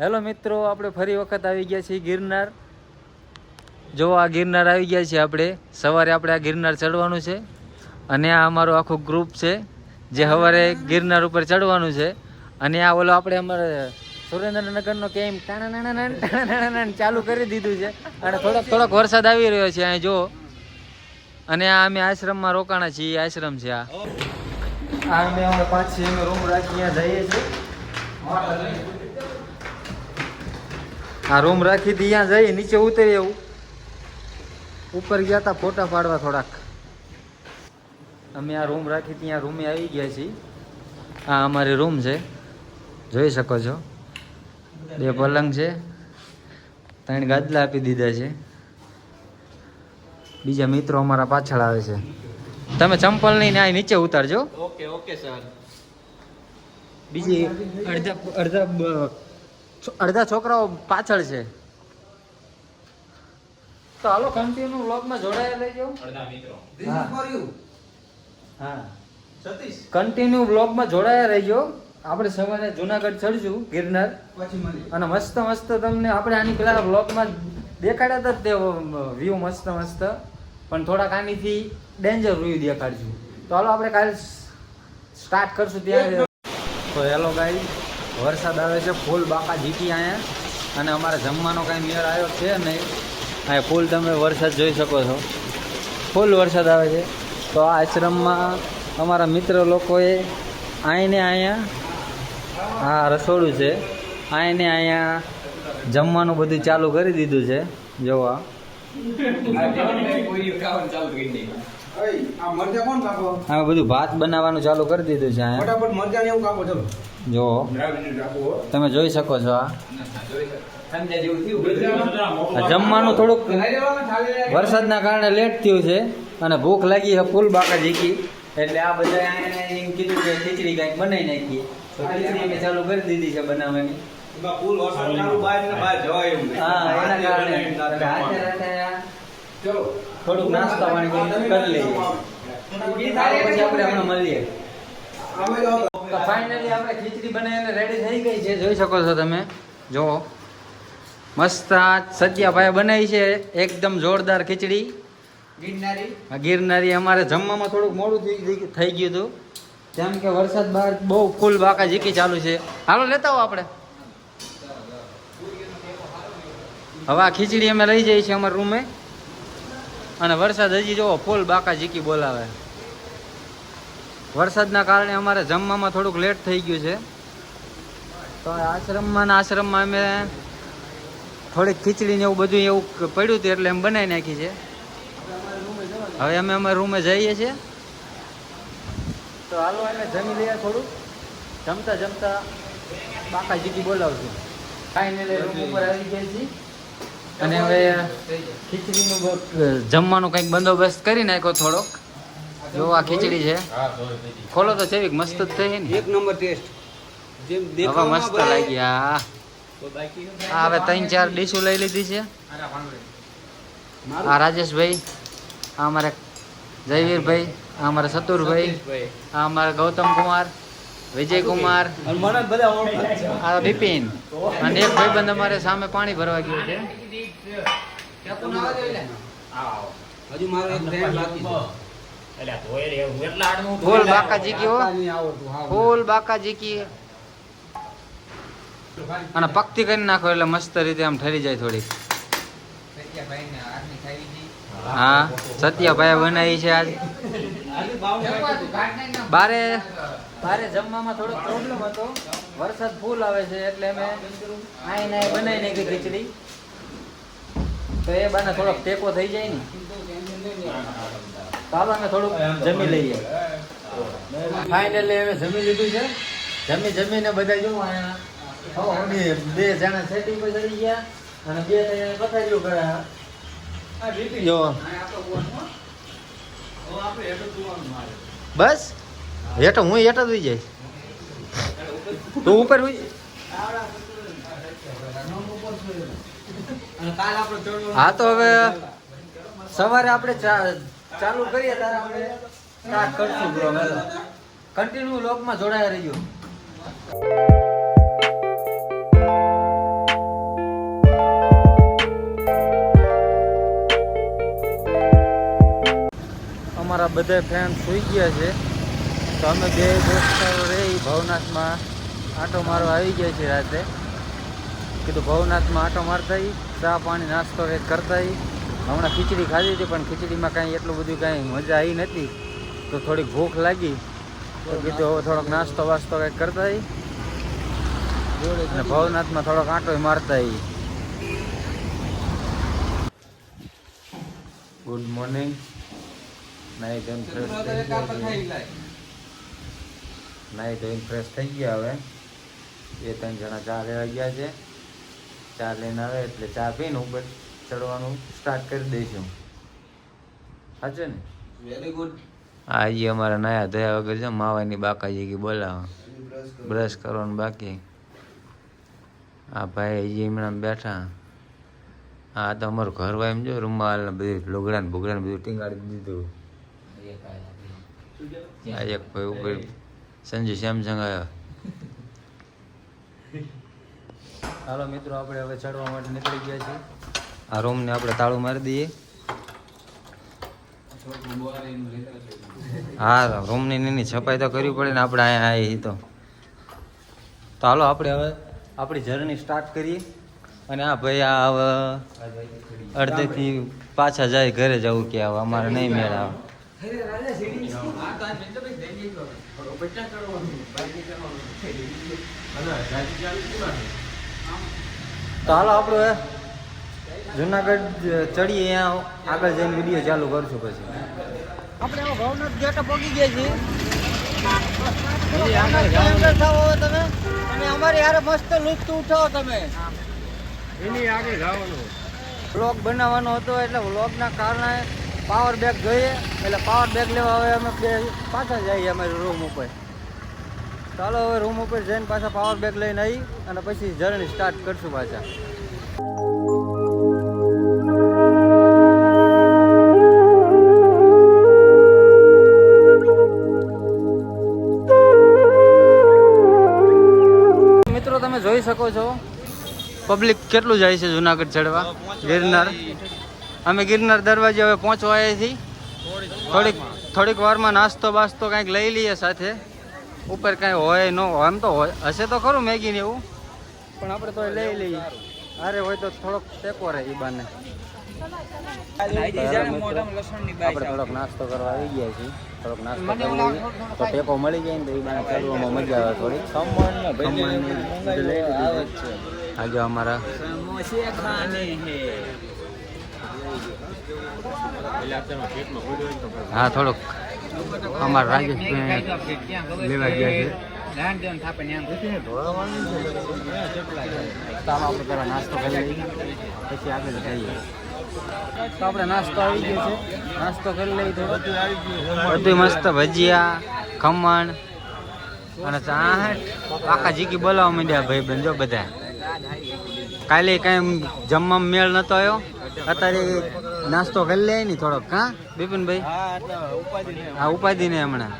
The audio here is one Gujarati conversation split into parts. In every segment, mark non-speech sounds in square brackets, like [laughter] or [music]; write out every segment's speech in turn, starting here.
હેલો મિત્રો, આપણે ફરી વખત આવી ગયા છીએ ગિરનાર. જો આ ગિરનાર આવી ગયા છીએ આપણે, સવારે આપણે આ ગિરનાર ચડવાનું છે અને આ અમારું આખું ગ્રુપ છે જે સવારે ગિરનાર ઉપર ચડવાનું છે. અને આ ઓલો આપણે અમારે સુરેન્દ્રનગરનો કેમ ચાલુ કરી દીધું છે. અને થોડોક થોડોક વરસાદ આવી રહ્યો છે અહીં, જો. અને આ અમે આશ્રમમાં રોકાણા છીએ આશ્રમ છે આ. આ અમે પાછી અમે રૂમ રાખી જઈએ છીએ. આ રૂમ રાખી હતી ત્યાં જઈ નીચે ઉતરી એવું ઉપર ગયા હતા ફોટા પાડવા થોડાક. અમે આ રૂમ રાખી ત્યાં રૂમે આવી ગયા છીએ. આ અમારી રૂમ છે. જોઈ શકો છો. બે પલંગ છે. ત્રણ ગાદલા આપી દીધા છે. બીજા મિત્રો અમારા પાછળ આવે છે. તમે ચંપલ લઈને આ નીચે ઉતારજો. Okay okay sir. બીજી અડધા અડધા અડધા છોકરાઓ પાછળ છે. તો હાલો કન્ટિન્યુ વ્લોગમાં જોડાયા રહેજો. અડધા મિત્રો. હા. સતીશ. કન્ટિન્યુ વ્લોગમાં જોડાયા રહેજો. આપણે સવારે જુનાગઢ ચડશું ગિરનાર. અને મસ્ત મસ્ત તમને આપણે આની પેલા વ્લોગમાં દેખાડ્યા હતા તે વ્યૂ મસ્ત મસ્ત. પણ થોડાક આનીથી ડેન્જર વ્યૂ દેખાડશું. તો હાલો આપણે કાલે સ્ટાર્ટ કરશું ત્યાં તો હેલો ગાઈ વરસાદ આવે છે ફૂલ બાકા જીતી અહીંયા અને અમારે જમવાનો કાંઈ મેળ આવ્યો છે નહીં. અહીંયા ફૂલ તમે વરસાદ જોઈ શકો છો. ફૂલ વરસાદ આવે છે. તો આ આશ્રમમાં અમારા મિત્ર લોકોએ આઈને અહીંયા આ રસોડું છે. આઈને અહીંયા જમવાનું બધું ચાલુ કરી દીધું છે. જોવા આ. બધું ભાત બનાવવાનું ચાલુ કરી દીધું છે ફટાફટ મરચા એવું કાપો ચલો. જો તમે જોઈ શકો છો આ. જમવાનું થોડુંક વરસાદના કારણે લેટ થયું છે અને ભૂખ લાગી છે ફૂલ બાકા જીકી એટલે આ બધા એમ કીધું કે ખીચડી કંઈક બનાવી નાખીએ. તો ખીચડી અમે ચાલુ કરી દીધી છે બનાવવાની. ફૂલ વરસાદ ચાલુ બહાર ને બહાર જવાય એવું નહીં. હા એના કારણે. એટલે હાથે હાથે આ. ચલો. થોડુંક નાસ્તા પાણી કરી લઈએ. પછી આપણે હમણાં મળીએ. તો ફાઇનલી આપણે ખીચડી બનાવીને રેડી થઈ ગઈ છે. જોઈ શકો છો તમે? જો. મસ્ત આ સત્યાભાઈ બનાવી છે. એકદમ જોરદાર ખીચડી. ગિરનારી. ગિરનારી અમારે જમવામાં થોડુંક મોડું થઈ ગયું હતું. કેમ કે વરસાદ બહાર બહુ ફૂલ બાકા જીકી ચાલુ છે. હાલો લેતા આવો આપણે. હવે આ ખીચડી અમે લઈ જઈએ છીએ અમારા રૂમે. અને વરસાદ હજી જોવો ફૂલ બાકા જીકી બોલાવે. વરસાદના કારણે અમારે જમવામાં થોડુંક લેટ થઈ ગયું છે. તો આશ્રમમાં આશ્રમમાં અમે થોડીક ખીચડી ને એવું બધું એવું પડ્યું હતું એટલે એમ બનાવી નાખી છે. હવે અમે અમારા રૂમે જઈએ છીએ. તો હાલો અમે જમી લઈએ થોડું. જમતા જમતા બાકા જીકી બોલાવશું ફાઇનલી રૂમ ઉપર આવી ગયા છીએ. અને હવે ખીચડીનું જમવાનું કંઈક બંદોબસ્ત કરી નાખ્યો થોડોક. જો આ ખીચડી છે. ખોલો તો સેવિક મસ્ત જ થઈ ને. એક નંબર ટેસ્ટ. જેમ હવે મસ્ત લાગી આ હવે ત્રણ ચાર ડીશો લઈ લીધી છે. આ રાજેશભાઈ આ અમારે જયવીરભાઈ આ અમારા સતુરભાઈ આ અમારા ગૌતમ કુમાર વિજય કુમાર અને મને બધા ઓળખે. જ છે. આ બિપિન. અને એક ભાઈબંધ અમારે સામે પાણી ભરવા ગયું છે. હજુ મારો એક બાકી છે. ફૂલ બાકાજી કયો ફૂલ બાકા કી? અને પક્તિ કરી નાખો એટલે મસ્ત રીતે આમ ઠરી જાય થોડી હા. સત્યાભાઈ બનાવી છે આજ. બારે બારે જમવામાં થોડો પ્રોબ્લેમ હતો. વરસાદ ફૂલ આવે છે એટલે અમે આઈને આઈ બનાવી નાખી ખીચડી. તો એ બાને થોડોક ટેકો થઈ જાય ને. ચાલો અમે થોડુંક જમી લઈએ. ફાઇનલી હવે જમી લીધું છે. જમી જમીને બધા જો બે જણા સેટિંગ પર ચડી ગયા અને બે બતાવી પથારીઓ કરે જો. બસ? હેઠો હું હેઠો જ જઈશ તું ઉપર હા તો હવે સવારે આપણે ચા- ચાલુ કરીએ ત્યારે કરશું બ્લોગ હેલો કન્ટિન્યુ લોકમાં જોડાયા રહીજો. અમારા બધા ફેન સુઈ ગયા છે. તો અમે બે દોસ્તારો રહી ભવનાથમાં. આટો મારવા આવી ગયા છે રાત્રે કીધું ભવનાથમાં આટો મારતા ચા પાણી નાસ્તો કંઈક કરતા હમણાં ખીચડી ખાધી હતી પણ ખીચડીમાં કાંઈ એટલું બધું કાંઈ મજા આવી નથી તો થોડીક ભૂખ લાગી. તો કીધું હવે થોડોક નાસ્તો વાસ્તો કંઈક કરતા. અને ભવનાથમાં થોડોક આંટો મારતા. ગુડ મોર્નિંગ નાઈ ધોઈને ફ્રેશ થઈ ગયા. નાઈ ધોઈને ફ્રેશ થઈ ગયા હવે. બે ત્રણ જણા ચા લેવા ગયા છે. ચા લઈને આવે એટલે ચા પીને ઉપર ચડવાનું સ્ટાર્ટ કરી દઈશું. સાચે ને? વેરી ગુડ આજે અમારા નયા ધોયા વગર છે માવાની બાકાજી કે બોલાવો. બ્રશ કરવાનું બાકી. આ ભાઈ હજી હમણાં બેઠા. હા તો અમારું ઘર હોય એમ જો રૂમાલ ને બધું લુગડા ને ભૂગડા ને બધું ટીંગાડી દીધું. આ એક ભાઈ ઉપર સંજુ સેમસંગ આવ્યો. [laughs] હાલો મિત્રો આપણે હવે ચડવા માટે નીકળી ગયા છીએ. આ રૂમને આપણે તાળું મારી દઈએ. હા રૂમની નીની છપાઈ તો કરવી પડે ને આપણે અહીંયા આવી તો. તો હાલો, આપણે હવે આપણી જર્ની સ્ટાર્ટ કરીએ. અને આ ભાઈ આ હવે અડધેથી પાછા જાય ઘરે જવું કે હવે અમારે નહીં મેળ આવે. તો હાલો, આપણે જુનાગઢ ચડીએ અહીંયા આગળ જઈને વીડિયો ચાલુ કરશું પછી. આપણે આ ભાવનાથ ગેટ પહોંચી ગયા છીએ. હવે તમે અને અમારી હારે મસ્ત લુફ્ત ઉઠાવો તમે. એની આગળ જવાનું. વ્લોગ બનાવવાનો હતો એટલે વ્લોગના કારણે પાવર બેગ જોઈએ એટલે પાવર બેગ લેવા હવે અમે બે પાછા જઈએ અમારી રૂમ ઉપર. ચાલો હવે રૂમ ઉપર જઈને પાછા પાવર બેગ લઈને આવી અને પછી જર્ની સ્ટાર્ટ કરશું પાછા. શકો છો? પબ્લિક કેટલું જાય છે જુનાગઢ ચડવા? ગિરનાર? અમે ગિરનાર દરવાજે હવે પહોંચવા આવ્યા થોડીક થોડીક વારમાં નાસ્તો બાસ્તો કાંઈક લઈ લઈએ સાથે. ઉપર કાંઈ હોય, ન હોય એમ તો હોય. હશે તો ખરું મેગી ને એવું. પણ આપણે તો લઈ લઈએ. અરે હોય તો થોડોક ટેકો રહે એ બાને. આપણે થોડોક નાસ્તો કરવા આવી ગયા છીએ. થોડોક નાસ્તો કરી તો ટેકો મળી જાય ને તો એ બાને મજા આવે થોડી ખમણ. આજે અમારા હે. હા થોડોક અમારા રાજેશભાઈ લેવા ગયા છે. નાસ્તો કરી પછી આગળ જઈએ. તો આપણે નાસ્તો આવી ગયો છે. નાસ્તો કરી લઈએ તો બધું મસ્ત ભજીયા ખમણ અને ચાટ આખા જીકી બોલાવવા માંડ્યા ભાઈ બંધો બધા. કાલે કાંઈ જમવા મેળ નતો આવ્યો અત્યારે નાસ્તો કરી લે ને થોડોક હા? બિપિનભાઈ? હા ઉપાધિ ને હમણાં.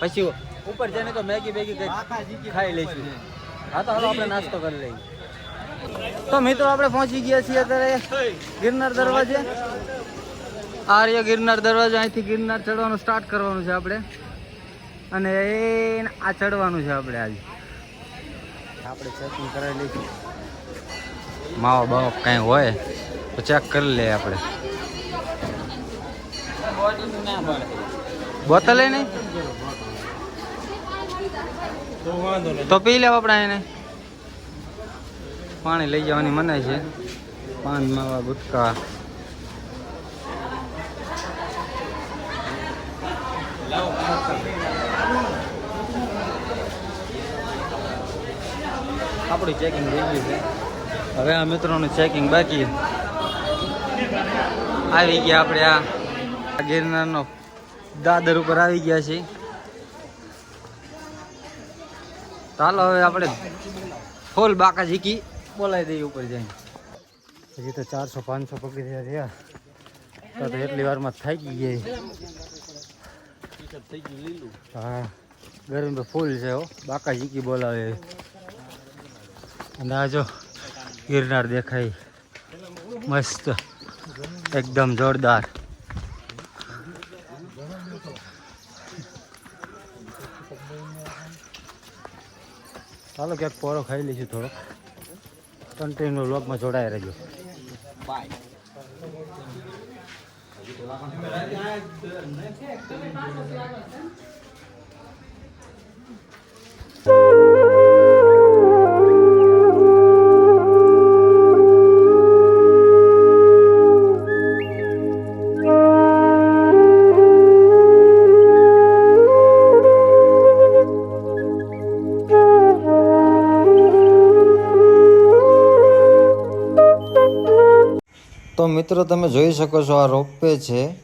પછી ઉપર જઈને તો મેગી બેગી ખાઈ લઈશું. હા તો હાલો આપણે નાસ્તો કરી લઈએ. તો મિત્રો આપણે પહોંચી ગયા છીએ અત્યારે ગિરનાર દરવાજે. આર્ય ગિરનાર દરવાજો અહીંથી ગિરનાર ચડવાનું સ્ટાર્ટ કરવાનું છે આપણે. અને એ આ ચડવાનું છે આપણે આજે. આપણે ચેકિંગ કરાવી લઈશું. માવો બાવો કાંઈ હોય તો ચેક કરી લઈએ આપણે. બોતલ નહીં? તો પી લેવા આપણે એને. પાણી લઈ જવાની મનાય છે. પાન, માવા, ગુટકા. આપણું ચેકિંગ થઈ ગયું છે. હવે આ મિત્રોનું ચેકિંગ બાકી. આવી ગયા આપણે આ ગિરનારનો દાદર ઉપર આવી ગયા છીએ. ચાલો હવે આપણે ફૂલ બાકા ઝીકી. બોલાવી દઈએ ઉપર જઈને. હજી તો ચારસો, પાંચસો પકડી રહ્યા રહ્યા તો એટલી વારમાં થઈ ગઈ ગઈ. હા, ગરમ તો ફૂલ છે હો. બાકા જીકી બોલાવે. અને આ જો ગિરનાર દેખાય. મસ્ત. એકદમ જોરદાર. ચાલો ક્યાંક પોરો ખાઈ લઈશું થોડોક. કન્ટિન્યુ લોકમાં જોડાઈ રહેજો. બાય મિત્રો તમે જોઈ શકો છો, આ રોપવે છે.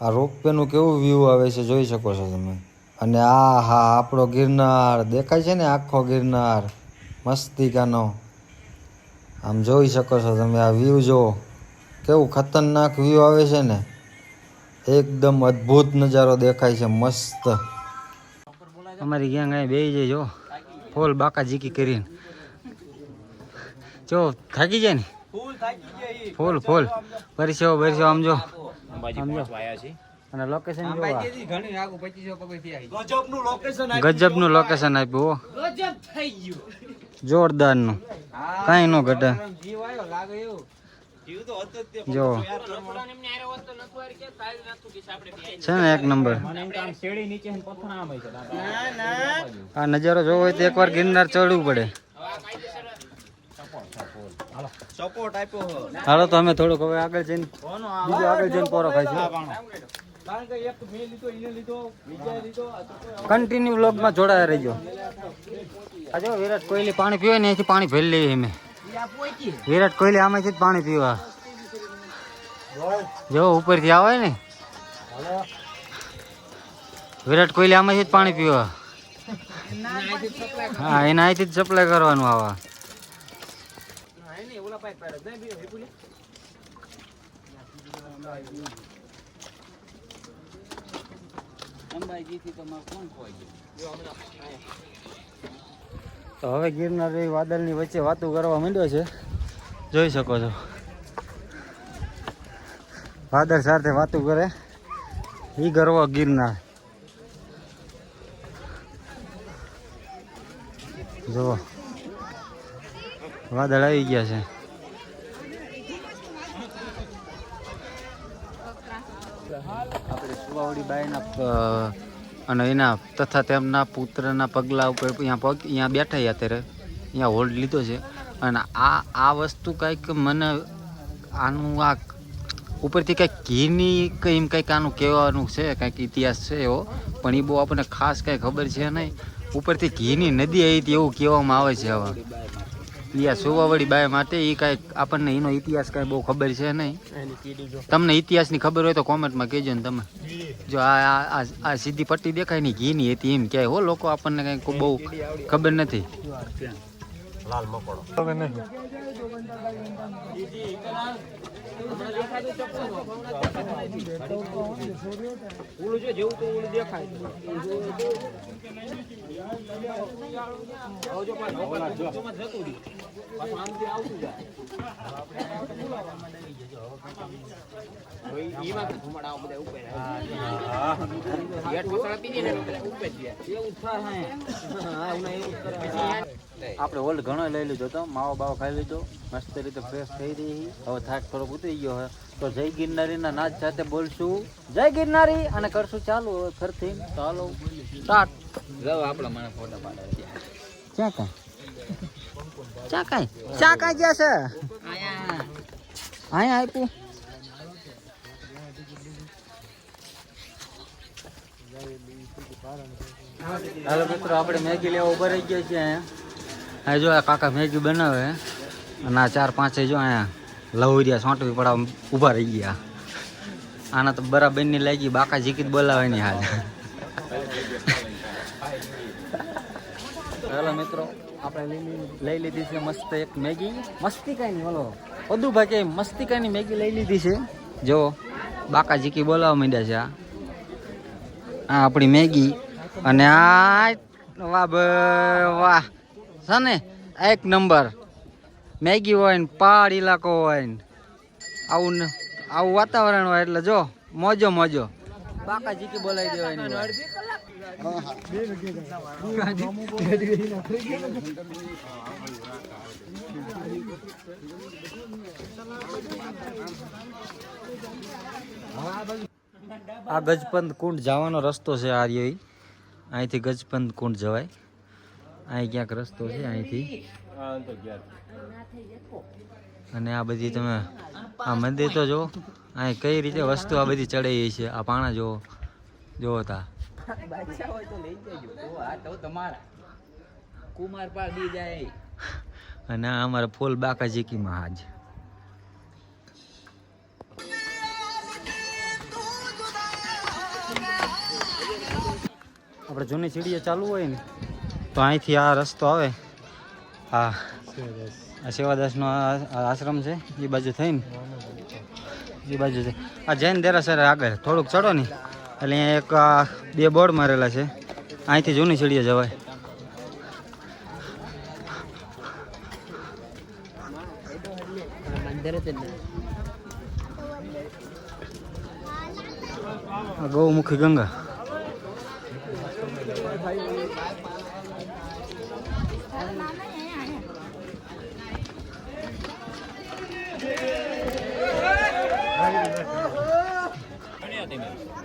આ રોપવેનું કેવું વ્યૂ આવે છે જોઈ શકો છો તમે. અને આ હા આપણો ગિરનાર, દેખાય છે ને આખો ગિરનાર? મસ્તિકાનો આમ જોઈ શકો છો તમે આ વ્યૂ જો. કેવું ખતરનાક વ્યૂ આવે છે ને. એકદમ અદ્ભુત નજારો દેખાય છે, મસ્ત. અમારી ગેંગ અહીં બેસી જાય જો. ફોલ બાકા જીકી કરીને. જો, થાકી જાય ને? ફૂલ ફૂલ પરસ્યો પરસ્યો આમ જો. અને લોકેશન જો આ. ઘણી આગુ પચીસો પગથિયા ગજબનું લોકેશન ગજબનું લોકેશન આપ્યું હો. ગજબ થઈ ગયું. જોરદારનું. કાંઈ ન ઘટે. જીવ આવ્યો લાગે એવું. જીવ તો હતો જ તે જો. છે ને એક નંબર. આ નજારો જોવો હોય તો એકવાર ગિરનાર ચડવું પડે. સપોર્ટ આપ્યો. હાલો તો અમે થોડુંક હવે આગળ જઈને બીજો આગળ જઈને પોરો ખાઈશું. કન્ટિન્યુ વ્લોગમાં જોડાયા રહેજો. આ જો વિરાટ કોહલી પાણી પીવે ને અહીંથી પાણી ભરી લઈએ અમે. વિરાટ કોહલી આમાંથી જ પાણી પીવા. જો ઉપરથી આવે ને વિરાટ કોહલી આમાંથી જ પાણી પીવા. હા એના અહીંથી જ સપ્લાય કરવાનું આવા. અંબાજીથી તો મારે કોણ ખોઈ ગયું તો હવે ગિરનાર એ વાદળની વચ્ચે વાતો કરવા માંડ્યો છે. જોઈ શકો છો. વાદળ સાથે વાતો કરે. એ ગરવો ગિરનાર. જુઓ. વાદળ આવી ગયા છે આપણે પ- અને એના તથા તેમના પુત્રના પગલા ઉપર અહીંયા પગ, અહીંયા બેઠા અત્યારે. અહીંયા હોલ્ડ લીધો છે. અને આ આ વસ્તુ કંઈક મને આનું આ ઉપરથી કંઈક ઘીની કંઈ એમ કંઈક આનું કહેવાનું છે, કંઈક ઇતિહાસ છે એવો. પણ એ બહુ આપણને ખાસ કંઈ ખબર છે નહીં. ઉપરથી ઘીની નદી આવી હતી એવું કહેવામાં આવે છે હવે એ આ સુવાવડી બાય માટે એ કાંઈક આપણને એનો ઇતિહાસ કાંઈ બહુ ખબર છે નહીં. તમને ઇતિહાસની ખબર હોય તો કોમેન્ટમાં કહેજો ને તમે. જો આ આ- સીધી પટ્ટી દેખાય ને ઘીની હતી એમ ક્યાંય. હો લોકો આપણને કંઈક બહુ ખબર નથી. લાલ મકોડો. આપણે ઓલ્ડ ઘણો લઈ લીધો તો માવો બાવો ખાઈ લીધો મસ્ત રીતે ફ્રેશ થઈ રહી. હવે થાક થોડોક ઉતરી ગયો તો જય ગિરનારીના નાચ સાથે બોલશું. જય ગિરનારી અને કરશું ચાલુ ફરથી ચાલો સ્ટાર્ટ. આપણા મને ફોટા પાડે. ક્યાં કાંઈ ચા કાંઈ? ચા કાંઈ ગયા છે? અહીંયા આપ્યું હાલો મિત્રો, આપણે મેગી લેવા ઊભા રહી ગયા છીએ અહીંયા. જો આ કાકા મેગી બનાવે. અને આ ચાર પાંચે જો અહીંયા. લવરિયા સોંટવી પડા ઊભા રહી ગયા. આના તો બરાબરની લાગી, બાકા જીકી જ બોલાવાની હાલ. હાલો મિત્રો. આપણે લઈ લીધી- છે મસ્ત એક મેગી. મસ્તી કાંઈ બોલો. બધું ભાઈ મસ્તી કાંઈ મેગી લઈ લીધી છે. જો બાકા જીકી બોલાવવા માંડ્યા છે આ. આ આપણી મેગી. અને આ વાહ વાહ. છે ને એક નંબર. મેગી હોય ને પહાડ ઇલાકો હોય ને આવું આવું વાતાવરણ હોય એટલે જો, મોજો મોજો. બાકા જીકી બોલાવી દેવાની આ ગજપંત કુંડ જવાનો રસ્તો છે આર્યો અહીંથી ગજપંત કુંડ જવાય. અહીં ક્યાંક રસ્તો છે, અહીંથી. અને આ બધી તમે આ મંદિર તો જો અહીં કઈ રીતે વસ્તુ આ બધી ચડાઈ છે, આ પાણા જો જો તા. [laughs] બાદશાહ હોય તો લઈ જજો. તો આ તો તમારા. કુમાર પાળ બી જાય. અને આ અમારા ફૂલ બાકાજીકી મહાજ આપણે જૂની સીડીએ ચાલુ હોય ને તો અહીંથી આ રસ્તો આવે. હા. આ સેવાદાસનો આ- આ આશ્રમ છે એ બાજુ થઈને. એ બાજુ છે. આ જૈન દેરાસર આગળ. થોડુંક ચડો ને. અહીંયા એક બે બોર્ડ મારેલા છે. અહીંથી જૂની સીડીએ જવાય. ગૌમુખી ગંગા.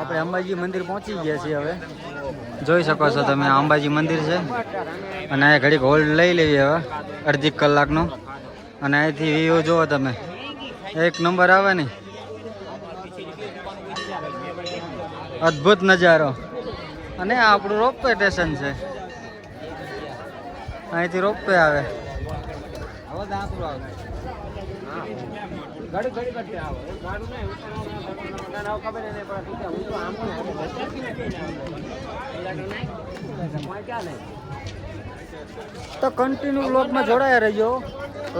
આપણે અંબાજી મંદિર પહોંચી ગયા છીએ હવે. જોઈ શકો છો તમે અંબાજી મંદિર છે. અને અહીંયા ઘડીક હોલ્ડ લઈ લેવી હવે, અડધી કલાકનો. અને અહીંથી વ્યૂ જુઓ તમે. એક નંબર આવે ને. અદ્ભુત નજારો. અને આ આપણું રોપવે સ્ટેશન છે. અહીંથી રોપવે આવે આવે. તો કન્ટિન્યુ બ્લોગમાં જોડાયા રહેજો.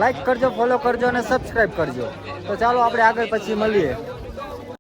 લાઈક કરજો ફોલો કરજો અને સબસ્ક્રાઈબ કરજો. તો ચાલો આપણે આગળ પછી મળીએ.